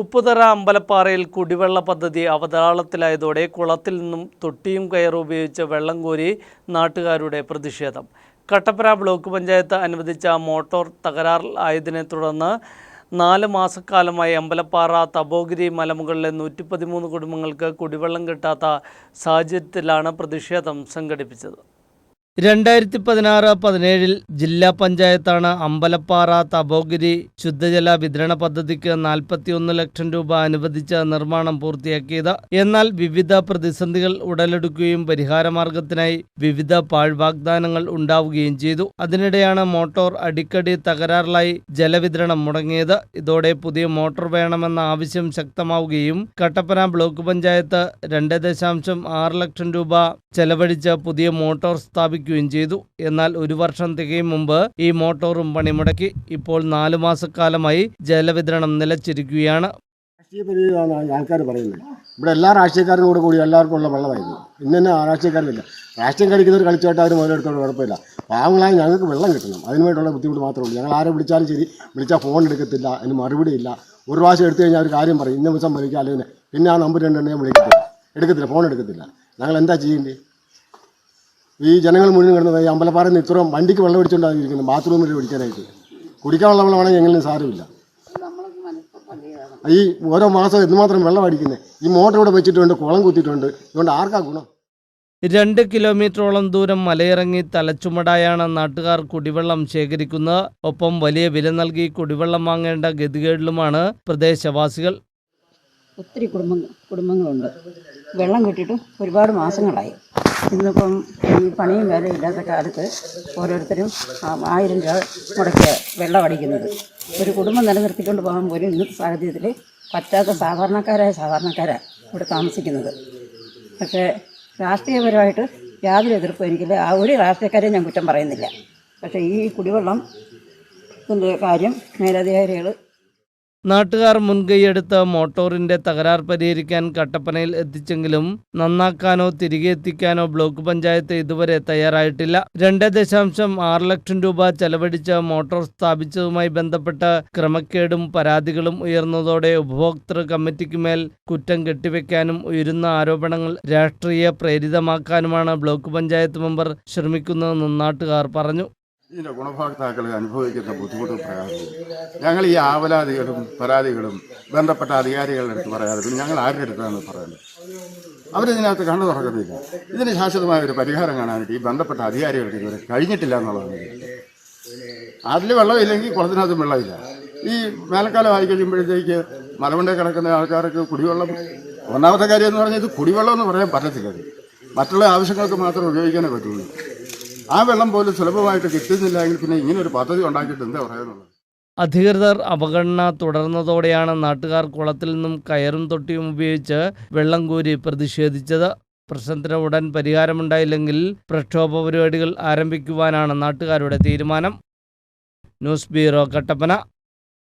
ഉപ്പുതറ അമ്പലപ്പാറയിൽ കുടിവെള്ള പദ്ധതി അവതാളത്തിലായതോടെ കുളത്തിൽ നിന്നും തൊട്ടിയും കയറും ഉപയോഗിച്ച് വെള്ളം കോരി നാട്ടുകാരുടെ പ്രതിഷേധം. കട്ടപ്പന ബ്ലോക്ക് പഞ്ചായത്ത് അനുവദിച്ച മോട്ടോർ തകരാറിലായതിനെ തുടർന്ന് നാല് മാസക്കാലമായി അമ്പലപ്പാറ തപോഗിരി മലമുകളിലെ നൂറ്റി പതിമൂന്ന് കുടുംബങ്ങൾക്ക് കുടിവെള്ളം കിട്ടാത്ത സാഹചര്യത്തിലാണ് പ്രതിഷേധം സംഘടിപ്പിച്ചത്. രണ്ടായിരത്തി പതിനാറ് പതിനേഴിൽ ജില്ലാ പഞ്ചായത്താണ് അമ്പലപ്പാറ തപോഗിരി ശുദ്ധജല വിതരണ പദ്ധതിക്ക് നാൽപ്പത്തിയൊന്ന് ലക്ഷം രൂപ അനുവദിച്ച നിർമ്മാണം പൂർത്തിയാക്കിയത്. എന്നാൽ വിവിധ പ്രതിസന്ധികൾ ഉടലെടുക്കുകയും പരിഹാരമാർഗത്തിനായി വിവിധ പാഴ്വാഗ്ദാനങ്ങൾ ഉണ്ടാവുകയും ചെയ്തു. അതിനിടെയാണ് മോട്ടോർ അടിക്കടി തകരാറിലായി ജലവിതരണം മുടങ്ങിയത്. ഇതോടെ പുതിയ മോട്ടോർ വേണമെന്ന ആവശ്യം ശക്തമാവുകയും കട്ടപ്പന ബ്ലോക്ക് പഞ്ചായത്ത് രണ്ട് ദശാംശം ആറ് ലക്ഷം രൂപ ചെലവഴിച്ച് പുതിയ മോട്ടോർ സ്ഥാപിക്കുകയും ചെയ്തു. എന്നാൽ ഒരു വർഷം തികയും മുമ്പ് ഈ മോട്ടോറും പണിമുടക്കി ഇപ്പോൾ നാലു മാസക്കാലമായി ജലവിതരണം നിലച്ചിരിക്കുകയാണ്. രാഷ്ട്രീയ ആൾക്കാർ പറയുന്നത്. ഇവിടെ എല്ലാ രാഷ്ട്രീയക്കാരും കൂടെ കൂടി എല്ലാവർക്കും ഉള്ള വെള്ളമായിരുന്നു. ഇന്ന് തന്നെ രാഷ്ട്രീയക്കാരില്ല രാഷ്ട്രീയം കളിക്കുന്നവർ കളിച്ചോട്ട് അവർ മുതലെടുത്തോട് കുഴപ്പമില്ല. പാവങ്ങളായി ഞങ്ങൾക്ക് വെള്ളം കിട്ടണം. അതിനുവേണ്ടിയുള്ള ബുദ്ധിമുട്ട് മാത്രമേ ഉള്ളൂ. ഞങ്ങൾ ആരെ വിളിച്ചാലും ശരി വിളിച്ചാൽ ഫോൺ എടുക്കത്തില്ല അതിന് മറുപടി ഇല്ല. ഒരു പ്രാവശ്യം എടുത്തു കഴിഞ്ഞാൽ ഒരു കാര്യം പറയും. ഇന്ന ദിവസം വിളിക്കുക അല്ലെങ്കിൽ പിന്നെ ആ നമ്പർ രണ്ടെണ്ണം വിളിക്കത്തില്ല എടുക്കത്തില്ല ഫോൺ എടുക്കത്തില്ല. ഞങ്ങൾ എന്താ ചെയ്യേണ്ടത്? ഈ ജനങ്ങൾ മുഴുവൻ കിടന്നത് ഈ അമ്പലപ്പാറയിൽ നിന്ന് ഇത്രയും വണ്ടിക്ക് വെള്ളം പിടിച്ചുകൊണ്ടാണ് ഇരിക്കുന്നത് ബാത്റൂമിൽ പിടിക്കാനായിട്ട്. കുടിക്കാനുള്ള വെള്ളമാണെങ്കിൽ എങ്കിലും സാരമില്ല. ഈ ഓരോ മാസം എന്തുമാത്രം വെള്ളം അടിക്കുന്നത് ഈ മോട്ടർ ഇവിടെ വെച്ചിട്ടുണ്ട് കുളം കുത്തിയിട്ടുണ്ട്. ഇതുകൊണ്ട് ആർക്കാ ഗുണം? രണ്ട് കിലോമീറ്ററോളം ദൂരം മലയിറങ്ങി തലച്ചുമടായാണ് നാട്ടുകാർ കുടിവെള്ളം ശേഖരിക്കുന്നത്. ഒപ്പം വലിയ വില നൽകി കുടിവെള്ളം വാങ്ങേണ്ട ഗതികേടിലുമാണ് പ്രദേശവാസികൾ. ഒത്തിരി കുടുംബങ്ങൾ കുടുംബങ്ങളുണ്ട്. വെള്ളം കിട്ടിയിട്ട് ഒരുപാട് മാസങ്ങളായി. ഇന്നിപ്പം ഈ പണിയും വേലയും ഇല്ലാത്ത കാലത്ത് ഓരോരുത്തരും ആയിരം രൂപ മുടക്കിയ വെള്ളം അടിക്കുന്നത്. ഒരു കുടുംബം നിലനിർത്തിക്കൊണ്ട് പോകാൻ പോലും ഇന്നത്തെ സാഹചര്യത്തിൽ പറ്റാത്ത സാധാരണക്കാരായ സാധാരണക്കാരാണ് ഇവിടെ താമസിക്കുന്നത്. പക്ഷേ രാഷ്ട്രീയപരമായിട്ട് യാതൊരു എതിർപ്പും എനിക്കില്ല. ആ ഒരു രാഷ്ട്രീയക്കാരെയും ഞാൻ കുറ്റം പറയുന്നില്ല. പക്ഷേ ഈ കുടിവെള്ളം കാര്യം മേലധികാരികൾ നാട്ടുകാർ മുൻകൈയെടുത്ത് മോട്ടോറിന്റെ തകരാർ പരിഹരിക്കാൻ കട്ടപ്പനയിൽ എത്തിച്ചെങ്കിലും നന്നാക്കാനോ തിരികെ എത്തിക്കാനോ ബ്ലോക്ക് പഞ്ചായത്ത് ഇതുവരെ തയ്യാറായിട്ടില്ല. രണ്ട് ദശാംശം ആറ് ലക്ഷം രൂപ ചെലവഴിച്ച് മോട്ടോർ സ്ഥാപിച്ചതുമായി ബന്ധപ്പെട്ട് ക്രമക്കേടും പരാതികളും ഉയർന്നതോടെ ഉപഭോക്തൃ കമ്മിറ്റിക്ക് മേൽ കുറ്റം കെട്ടിവെക്കാനും ഉയരുന്ന ആരോപണങ്ങൾ രാഷ്ട്രീയ പ്രേരിതമാക്കാനുമാണ് ബ്ലോക്ക് പഞ്ചായത്ത് മെമ്പർ ശ്രമിക്കുന്നതെന്ന് നാട്ടുകാർ പറഞ്ഞു. ഇതിന്റെ ഗുണഭോക്താക്കൾ അനുഭവിക്കുന്ന ബുദ്ധിമുട്ടും പ്രയാസവും. ഞങ്ങൾ ഈ ആവലാദികളും പരാതികളും ബന്ധപ്പെട്ട അധികാരികളുടെ അടുത്ത് പറയാതെ പിന്നെ ഞങ്ങൾ ആരുടെ അടുത്താണ് പറയുന്നത് അവരിതിനകത്ത് കണ്ണു തുറക്കുന്നില്ല. ഇതിന് ശാശ്വതമായ ഒരു പരിഹാരം കാണാനായിട്ട് ഈ ബന്ധപ്പെട്ട അധികാരികൾക്ക് ഇതുവരെ കഴിഞ്ഞിട്ടില്ല എന്നുള്ളതാണ്. അതിൽ വെള്ളമില്ലെങ്കിൽ കുളത്തിനകത്തും വെള്ളമില്ല. ഈ വേനൽക്കാലം ആയി കഴിയുമ്പോഴത്തേക്ക് മലമുണ്ടേ കിടക്കുന്ന ആൾക്കാർക്ക് കുടിവെള്ളം ഒന്നാമത്തെ കാര്യം എന്ന് പറഞ്ഞാൽ ഇത് കുടിവെള്ളം എന്ന് പറയാൻ പറ്റത്തില്ല. മറ്റുള്ള ആവശ്യങ്ങൾക്ക് മാത്രം ഉപയോഗിക്കാനേ പറ്റുള്ളൂ. ആ വെള്ളം പോലും സുലഭമായിട്ട് കിട്ടുന്നില്ല എങ്കിൽ പിന്നെ ഇങ്ങനെ ഒരു പദ്ധതി ഉണ്ടാക്കിയിട്ട് എന്താ പറയാനുള്ളത്? അധികൃതർ അവഗണന തുടർന്നതോടെയാണ് നാട്ടുകാർ കുളത്തിൽ നിന്നും കയറും തൊട്ടിയും ഉപയോഗിച്ച് വെള്ളം കോരി പ്രതിഷേധിച്ചത്. പ്രശ്നത്തിന് ഉടൻ പരിഹാരമുണ്ടായില്ലെങ്കിൽ പ്രക്ഷോഭ പരിപാടികൾ ആരംഭിക്കുവാനാണ് നാട്ടുകാരുടെ തീരുമാനം. News bureau Kattappana.